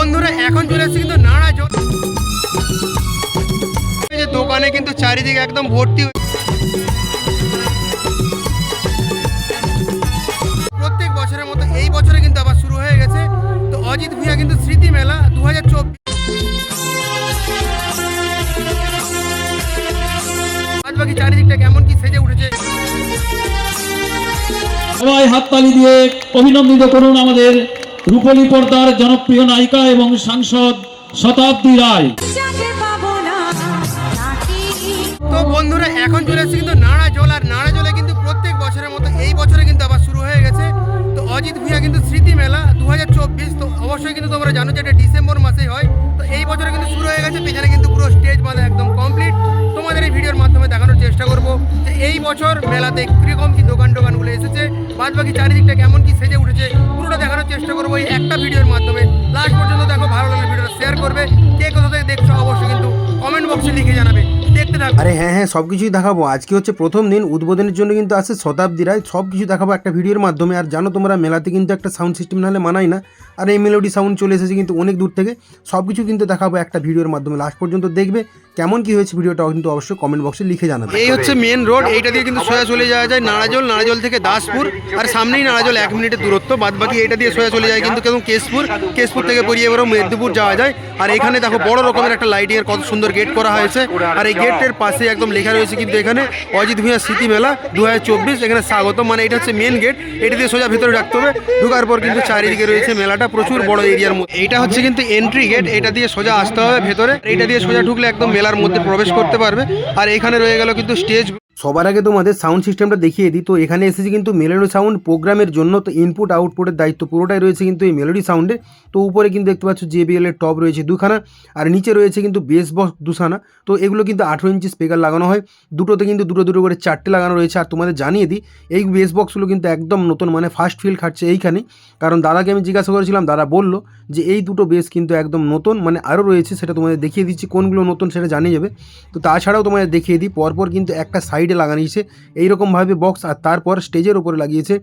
বন্ধুরা, এখন চলে এসেছে কিন্তু জল যে দোকানে কিন্তু চারিদিকে একদম ভর্তি প্রত্যেক বছরের মতো এই বছরে কিন্তু আবার শুরু হয়ে গেছে। তো অজিত ভূঁইয়া কিন্তু স্মৃতি মেলা দু হাজার চব্বিশ বাকি চারিদিকটা কেমন কি সেজে উঠেছে। সবাই হাততালি দিয়ে অভিনন্দিত করুন আমাদের রূপলী পর্দার জনপ্রিয় নায়িকা এবং সাংসদ শতাব্দী রায়। তো বন্ধুরা এখন চলে এসেছে কিন্তু নাড়া জল আর নাড়া জলে কিন্তু প্রত্যেক বছরের মতো এই বছরে কিন্তু আবার শুরু হয়ে গেছে। তো অজিত ভূঁইয়া কিন্তু স্মৃতি মেলা দু হাজার চব্বিশ তো অবশ্যই কিন্তু তোমরা জানো যে এটা ডিসেম্বর মাসেই হয়। তো এই বছরে কিন্তু শুরু হয়ে গেছে পেছনে কিন্তু পুরো স্টেজ বাঁধা একদম কমপ্লিট তোমাদের এই ভিডিওর মাধ্যমে দেখানোর চেষ্টা করব। এই বছর মেলাতে কীরকম কি দোকান টোকানগুলো এসেছে? বাদ বাকি চারিদিকটা কেমন কি সেজে উঠেছে, পুরোটা দেখানোর চেষ্টা করব এই একটা ভিডিওর মাধ্যমে। লাস্ট পর্যন্ত দেখো, ভালো লাগলে ভিডিওটা শেয়ার করবে। কে কোথা থেকে দেখছ অবশ্যই কিন্তু কমেন্ট বক্সে লিখে জানাবে। আরে হ্যাঁ হ্যাঁ সব কিছুই দেখাবো। আজকে হচ্ছে প্রথম দিন উদ্বোধনের জন্য কিন্তু আসে শতাব্দী রায়। সব কিছু দেখাবো একটা ভিডিওর মাধ্যমে। আর জানো তোমরা মেলাতে কিন্তু একটা সাউন্ড সিস্টেম নাহলে মানাই না। আর এই মেলোডি সাউন্ড চলে এসেছে কিন্তু অনেক দূর থেকে। সব কিছু কিন্তু দেখাবো একটা ভিডিওর মাধ্যমে। লাস্ট পর্যন্ত দেখবে কেমন কি হয়েছে ভিডিওটা কিন্তু অবশ্যই কমেন্ট বক্সে লিখে জানাবে। এই হচ্ছে মেন রোড এইটা দিয়ে কিন্তু সোজা চলে যাওয়া যায় নাড়াজল নাড়াজল থেকে দাসপুর। আর সামনেই নাড়াজল এক মিনিটের দূরত্ব। বাদ বাকি এটা দিয়ে সোজা চলে যায় কিন্তু কেমন কেশপুর। কেশপুর থেকে পরিয়ে এবারও মেদিনীপুর যাওয়া যায়। আর এখানে দেখো বড় রকমের একটা লাইটিং এর কত সুন্দর গেট করা হয়েছে। আর এই গেটের পাশে একদম লেখা রয়েছে কিন্তু এখানে অজিত ভূঁয়া স্মৃতি মেলা দু হাজার চব্বিশ, এখানে স্বাগত। মানে এটা হচ্ছে মেন গেট এটা দিয়ে সোজা ভিতরে রাখতে হবে। ঢুকার পর কিন্তু চারিদিকে রয়েছে মেলাটা। প্রচুর বড় এরিয়ার মধ্যে। এটা হচ্ছে কিন্তু এন্ট্রি গেট এটা দিয়ে সোজা আসতে হবে ভেতরে। এটা দিয়ে সোজা ঢুকলে একদম মেলার মধ্যে প্রবেশ করতে পারবে। আর এখানে রয়ে গেল কিন্তু স্টেজ সবার আগে তোমাদের সাউন্ড সিস্টেমটা দেখিয়ে দিই। তো এখানে এসেছে কিন্তু মেলোডি সাউন্ড প্রোগ্রামের জন্য, তো ইনপুট আউটপুটের দায়িত্ব পুরোটাই রয়েছে কিন্তু এই মেলোডি সাউন্ডে তো উপরে কিন্তু দেখতে পাচ্ছ জেবিএল এর টপ রয়েছে দুখানা, আর নিচে রয়েছে কিন্তু বেস বক্স দুখানা। তো এগুলো কিন্তু আঠেরো ইঞ্চি স্পিকার লাগানো হয়। দুটোতে কিন্তু দুটো দুটো করে চারটে লাগানো রয়েছে। আর তোমাদের জানিয়ে দিই, এই বেস বক্সগুলো কিন্তু একদম নতুন মানে ফার্স্ট ফিল খাটছে এইখানে কারণ দাদাকে আমি জিজ্ঞাসা করেছিলাম, দাদা বলল যে এই দুটো বেস কিন্তু একদম নতুন মানে আরও রয়েছে, সেটা তোমাদের দেখিয়ে দিচ্ছি, কোনগুলো নতুন সেটা জানিয়ে যাবে। তো তাছাড়াও তোমাদের দেখিয়ে দিই, পরপর কিন্তু একটা সাইডে লাগানিয়েছে। এইরকমভাবে বক্স আর তারপর স্টেজের ওপরে লাগিয়েছে।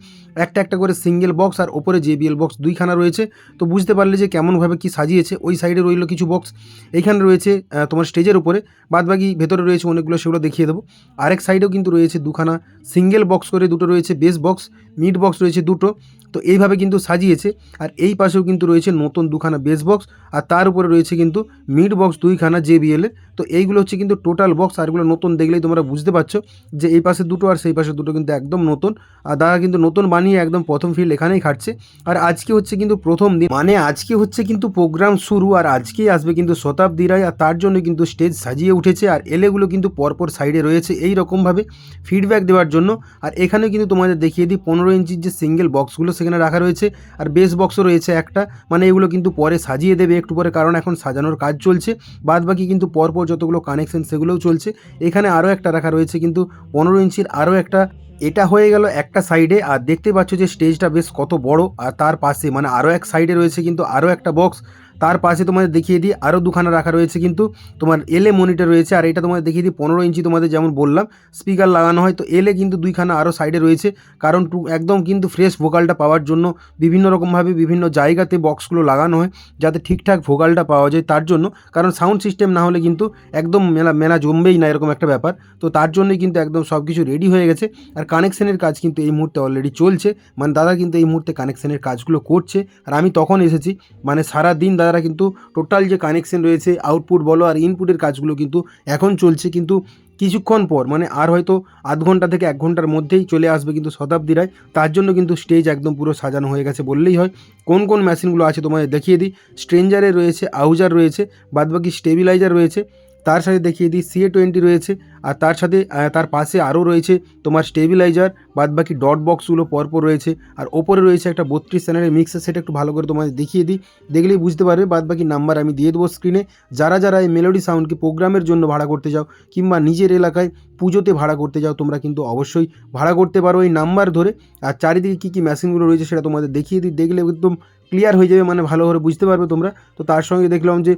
একটা একটা করে সিঙ্গেল বক্স আর ওপরে জেবিএল বক্স দুইখানা রয়েছে। তো বুঝতে পারলে যে কেমনভাবে কি সাজিয়েছে। ওই সাইডে রইল কিছু বক্স এইখানে রয়েছে তোমার স্টেজের উপরে। বাদবাকি ভেতরে রয়েছে অনেকগুলো, সেগুলো দেখিয়ে দেবো। আরেক সাইডেও কিন্তু রয়েছে দুখানা সিঙ্গেল বক্স করে দুটো রয়েছে বেস বক্স মিড বক্স রয়েছে দুটো। তো এইভাবে কিন্তু সাজিয়েছে। আর এই পাশেও কিন্তু রয়েছে নতুন দুখানা বেস বক্স আর তার উপরে রয়েছে কিন্তু মিড বক্স দুইখানা জেবিএল এর। তো এইগুলো হচ্ছে কিন্তু টোটাল বক্স আর এগুলো নতুন দেখলেই তোমরা বুঝতে পারছ। যে এই পাশে দুটো আর সেই পাশে দুটো কিন্তু একদম নতুন। আর দাদা কিন্তু নতুন বানিয়ে একদম প্রথম ফিল্ড এখানেই খাটছে। আর আজকে হচ্ছে কিন্তু প্রথম দিন। মানে আজকে হচ্ছে কিন্তু প্রোগ্রাম শুরু আর আজকেই আসবে কিন্তু শতাব্দী রায়। আর তার জন্য কিন্তু স্টেজ সাজিয়ে উঠেছে। আর এলেগুলো কিন্তু পরপর সাইডে রয়েছে এই রকমভাবে ফিডব্যাক দেওয়ার জন্য। আর এখানে কিন্তু তোমাদের দেখিয়ে দিই, পনেরো ইঞ্চির যে সিঙ্গেল বক্সগুলো সেখানে রাখা রয়েছে। আর বেস বক্সও রয়েছে একটা। মানে এগুলো কিন্তু পরে সাজিয়ে দেবে একটু পরে, কারণ এখন সাজানোর কাজ চলছে। বাদ বাকি কিন্তু পরপর যতগুলো কানেকশন সেগুলোও চলছে। এখানে আরও একটা রাখা রয়েছে কিন্তু পনেরো ইঞ্চির আরও একটা, এটা হয়ে গেল একটা সাইডে আর দেখতে পাচ্ছ যে স্টেজটা বেশ কত বড়, আর তার পাশে মানে আরও এক সাইডে রয়েছে কিন্তু আরও একটা বক্স তার পাশে তোমাদের দেখিয়ে দিই, আরও দুখানা রাখা রয়েছে কিন্তু। তোমার এলে মনিটর রয়েছে, আর এটা তোমাদের দেখিয়ে দিই, পনেরো ইঞ্চি তোমাদের যেমন বললাম স্পিকার লাগানো হয়। তো এলে কিন্তু দুইখানা আরও সাইডে রয়েছে, কারণ টু একদম কিন্তু ফ্রেশ ভোকালটা পাওয়ার জন্য বিভিন্ন রকমভাবে বিভিন্ন জায়গাতে বক্সগুলো লাগানো হয়, যাতে ঠিকঠাক ভোকালটা পাওয়া যায় তার জন্য। কারণ সাউন্ড সিস্টেম না হলে কিন্তু একদম মেলা মেলা জমবেই না এরকম একটা ব্যাপার। তো তার জন্যই কিন্তু একদম সব কিছু রেডি হয়ে গেছে। আর কানেকশনের কাজ কিন্তু এই মুহূর্তে অলরেডি চলছে। মানে দাদা কিন্তু এই মুহূর্তে কানেকশনের কাজগুলো করছে। আর আমি তখন এসেছি মানে সারা দিন দাদারা কিন্তু টোটাল যে কানেকশন রয়েছে আউটপুট বলো আর ইনপুটের কাজগুলো কিন্তু এখন চলছে। কিন্তু কিছুক্ষণ পর মানে আর হয়তো আধ ঘণ্টা থেকে এক ঘণ্টার মধ্যেই চলে আসবে কিন্তু শতাব্দী রায়। তার জন্য কিন্তু স্টেজ একদম পুরো সাজানো হয়ে গেছে বললেই হয়। কোন কোন মেশিনগুলো আছে তোমাদের দেখিয়ে দিই। স্ট্রেঞ্জারে রয়েছে আউজার রয়েছে, বাদবাকি স্টেবিলাইজার রয়েছে। তার সাথে দেখিয়ে দিই সিএ টোয়েন্টি রয়েছে, আর তার সাথে তার পাশে আরও রয়েছে তোমার স্টেবিলাইজার বাদ বাকি ডট বক্সগুলো পরপর রয়েছে, আর ওপরে রয়েছে একটা বত্রিশ চ্যানেলের মিক্সার সেটা একটু ভালো করে তোমাদের দেখিয়ে দিই। দেখলেই বুঝতে পারবে বাদ বাকি নাম্বার আমি দিয়ে দেবো স্ক্রিনে যারা যারা এই মেলোডি সাউন্ডকে প্রোগ্রামের জন্য ভাড়া করতে যাও কিংবা নিজের এলাকায় পুজোতে ভাড়া করতে যাও তোমরা কিন্তু অবশ্যই ভাড়া করতে পারো এই নাম্বার ধরে। আর চারিদিকে কী কী মেশিনগুলো রয়েছে সেটা তোমাদের দেখিয়ে দিই। দেখলে একদম ক্লিয়ার হয়ে যাবে মানে ভালো করে বুঝতে পারবে তোমরা। তো তার সঙ্গে দেখলাম যে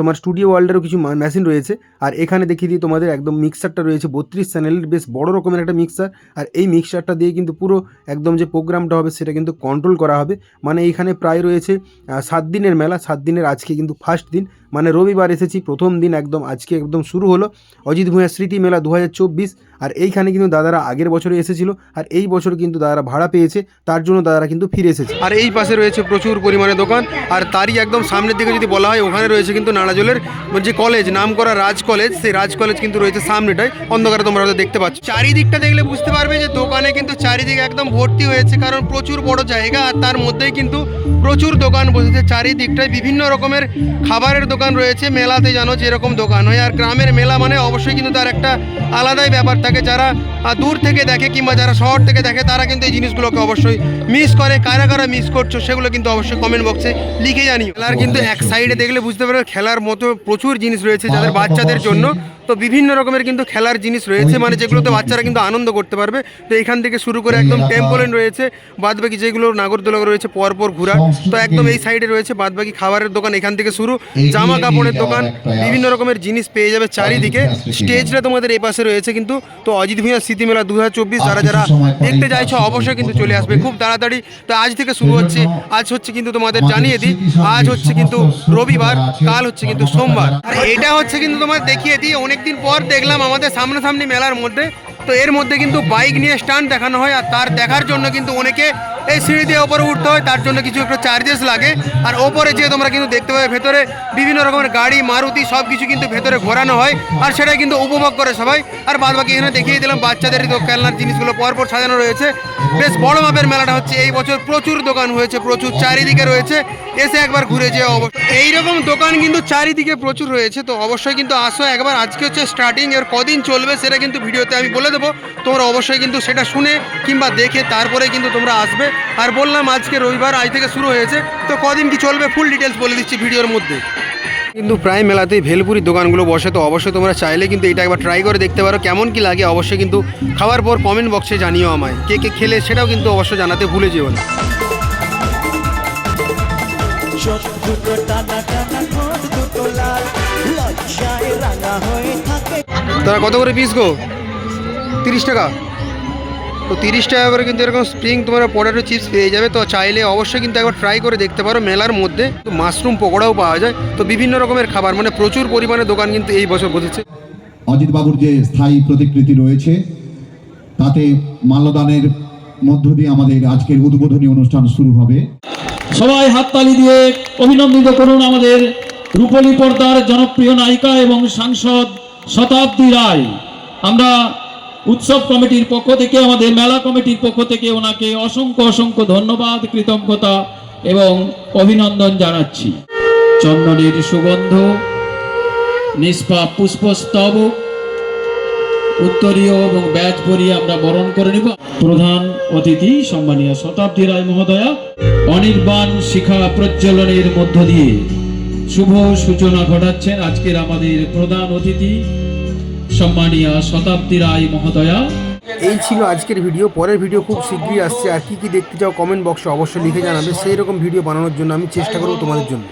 তোমার স্টুডিও ওয়ার্ল্ডেরও কিছু মেশিন রয়েছে। আর এখানে দেখিয়ে দিই তোমাদের একদম মিক্সারটা রয়েছে, বত্রিশ চ্যানেলের বেশ বড় রকমের একটা মিক্সার আর এই মিক্সারটা দিয়ে কিন্তু পুরো একদম যে প্রোগ্রামটা হবে, সেটা কিন্তু কন্ট্রোল করা হবে। মানে এইখানে প্রায় রয়েছে সাত দিনের মেলা, সাত দিনের আজকে কিন্তু ফার্স্ট দিন। মানে রবিবার এসেছি, প্রথম দিন একদম আজকে একদম শুরু হলো। অজিত ভূঁইয়া স্মৃতি মেলা দু হাজার চব্বিশ। আর এইখানে কিন্তু দাদারা আগের বছরে এসেছিল, আর এই বছর কিন্তু দাদারা ভাড়া পেয়েছে, তার জন্য দাদারা কিন্তু ফিরে এসেছে। আর এই পাশে রয়েছে প্রচুর পরিমাণে দোকান, আর তারই একদম সামনের দিকে যদি বলা হয়, ওখানে রয়েছে কিন্তু নাড়াজলের যে কলেজ নাম করা রাজ কলেজ সেই রাজ কলেজ কিন্তু রয়েছে সামনেটাই অন্ধকারে তোমরা হয়তো দেখতে পাচ্ছ। চারিদিকটা দেখলে বুঝতে পারবে যে দোকানে কিন্তু চারিদিকে একদম ভর্তি হয়েছে, কারণ প্রচুর বড় জায়গা, আর তার মধ্যেই কিন্তু প্রচুর দোকান বসেছে। চারিদিকটায় বিভিন্ন রকমের খাবারের দোকান রয়েছে, মেলাতে জানো যেরকম দোকান হয়, আর গ্রামের মেলা মানে অবশ্যই কিন্তু তার একটা আলাদাই ব্যাপার থাকে যারা দূর থেকে দেখে কিংবা যারা শহর থেকে দেখে, তারা কিন্তু এই জিনিসগুলোকে অবশ্যই মিস করে। কারা কারা মিস করছ, সেগুলো কিন্তু অবশ্যই কমেন্ট বক্সে লিখে জানি খেলার কিন্তু এক সাইডে দেখলে বুঝতে পারবে, খেলার মতো প্রচুর জিনিস রয়েছে যাদের বাচ্চাদের জন্য। তো বিভিন্ন রকমের কিন্তু খেলার জিনিস রয়েছে মানে যেগুলোতে বাচ্চারা কিন্তু আনন্দ করতে পারবে। তো এখান থেকে শুরু করে একদম টেম্পোলেন রয়েছে বাদবাকি যেগুলো নাগরদোলা রয়েছে পরপর ঘোরা। তো একদম এই সাইডে রয়েছে বাদবাকি খাবারের দোকান এখান থেকে শুরু। জামা কাপড়ের দোকান বিভিন্ন রকমের জিনিস পেয়ে যাবে চারিদিকে। স্টেজটা তোমাদের এই পাশে রয়েছে কিন্তু তো অজিত ভূঁইয়া স্মৃতি মেলা দু হাজার চব্বিশ যারা যারা দেখতে চাইছো অবশ্যই কিন্তু চলে আসবে খুব তাড়াতাড়ি। তো আজ থেকে শুরু হচ্ছে আজ হচ্ছে কিন্তু তোমাদের জানিয়ে দিই আজ হচ্ছে কিন্তু রবিবার কাল হচ্ছে কিন্তু সোমবার। আর এটা হচ্ছে কিন্তু তোমার দেখিয়ে দিই অনেকদিন পর দেখলাম আমাদের সামনাসামনি মেলার মধ্যে। তো এর মধ্যে কিন্তু বাইক নিয়ে স্টান্ট দেখানো হয় আর তার দেখার জন্য কিন্তু অনেকে এই সিঁড়ি দিয়ে ওপরে উঠতে হয়, তার জন্য কিছু একটু চার্জেস লাগে। আর ওপরে যে তোমরা কিন্তু দেখতে পাবে, ভেতরে বিভিন্ন রকমের গাড়ি, মারুতি সব কিছু কিন্তু ভেতরে ঘোরানো হয়। আর সেটাই কিন্তু উপভোগ করে সবাই। আর বাদ বাকি এখানে দেখিয়ে দিলাম বাচ্চাদের তো খেলনার জিনিসগুলো পরপর সাজানো রয়েছে। বেশ বড় মাপের মেলাটা হচ্ছে, এই বছর প্রচুর দোকান হয়েছে, প্রচুর চারিদিকে রয়েছে। এসে একবার ঘুরে যেয়ে অবশ্য এইরকম দোকান কিন্তু চারিদিকে প্রচুর রয়েছে, তো অবশ্যই কিন্তু আসো একবার। আজকে হচ্ছে স্টার্টিং এর কদিন চলবে সেটা কিন্তু ভিডিওতে আমি বলে দেবো। তোমরা অবশ্যই কিন্তু সেটা শুনে কিংবা দেখে তারপরে কিন্তু তোমরা আসবে। আর বললাম আজকে রবিবার আজ থেকে শুরু হয়েছে। তো কদিন কি চলবে? ফুল ডিটেলস বলে দিচ্ছি ভিডিওর মধ্যে। কিন্তু প্রায় মেলাতেই ভেলপুরির দোকানগুলো বসে তো অবশ্যই তোমরা চাইলে কিন্তু এটা একবার ট্রাই করে দেখতে পারো কেমন কি লাগে। অবশ্যই কিন্তু খাওয়ার পর কমেন্ট বক্সে জানিও আমায়। কে কে খেলে সেটাও কিন্তু অবশ্যই জানাতে ভুলে যেও না। চোখ দুটো টানা টানা ঠোঁট দুটো লাল। লজ্জায় রাঙা হয়ে থাকে। তারা কত করে পিস গো? তিরিশ টাকা? তো তিরিশ টাকা করে কিন্তু এরকম স্প্রিং তোমরা পটেটো চিপস পেয়ে যাবে। তো চাইলে অবশ্যই কিন্তু একবার ট্রাই করে দেখতে পারো মেলার মধ্যে। তো মাশরুম পকোড়াও পাওয়া যায়। তো বিভিন্ন রকমের খাবার মানে প্রচুর পরিমাণে দোকান কিন্তু এই বছর বসেছে। অজিতবাবুর যে স্থায়ী প্রতিকৃতি রয়েছে তাতে মাল্যদানের মধ্য দিয়ে আমাদের আজকের উদ্বোধনী অনুষ্ঠান শুরু হবে। সবাই হাততালি দিয়ে অভিনন্দিত করুন আমাদের রূপলী পর্দার জনপ্রিয় নায়িকা এবং সাংসদ শতাব্দী রায়। আমরা উৎসব কমিটির পক্ষ থেকে, আমাদের মেলা কমিটির পক্ষ থেকে ওনাকে অসংখ্য অসংখ্য ধন্যবাদ, কৃতজ্ঞতা এবং অভিনন্দন জানাচ্ছি। চন্দনের সুগন্ধ নিষ্পাপ পুষ্পস্তবক উত্তরীয় এবং ব্যাজ পরিয়ে আমরা বরণ করে নিব। প্রধান অতিথি, সম্মানীয় শতাব্দী রায় মহোদয়া, অনির্বাণ শিখা প্রজ্বলনের মধ্য দিয়ে শুভ সূচনা ঘটাচ্ছেন আজকের আমাদের প্রধান অতিথি সম্মানীয় শতাব্দী রায় মহোদয়া। এই ছিল আজকের ভিডিও, পরের ভিডিও খুব শীঘ্রই আসছে। আর কি কি দেখতে চাও কমেন্ট বক্সে অবশ্যই লিখে জানাবে। সেই রকম ভিডিও বানানোর জন্য আমি চেষ্টা করব তোমাদের জন্য।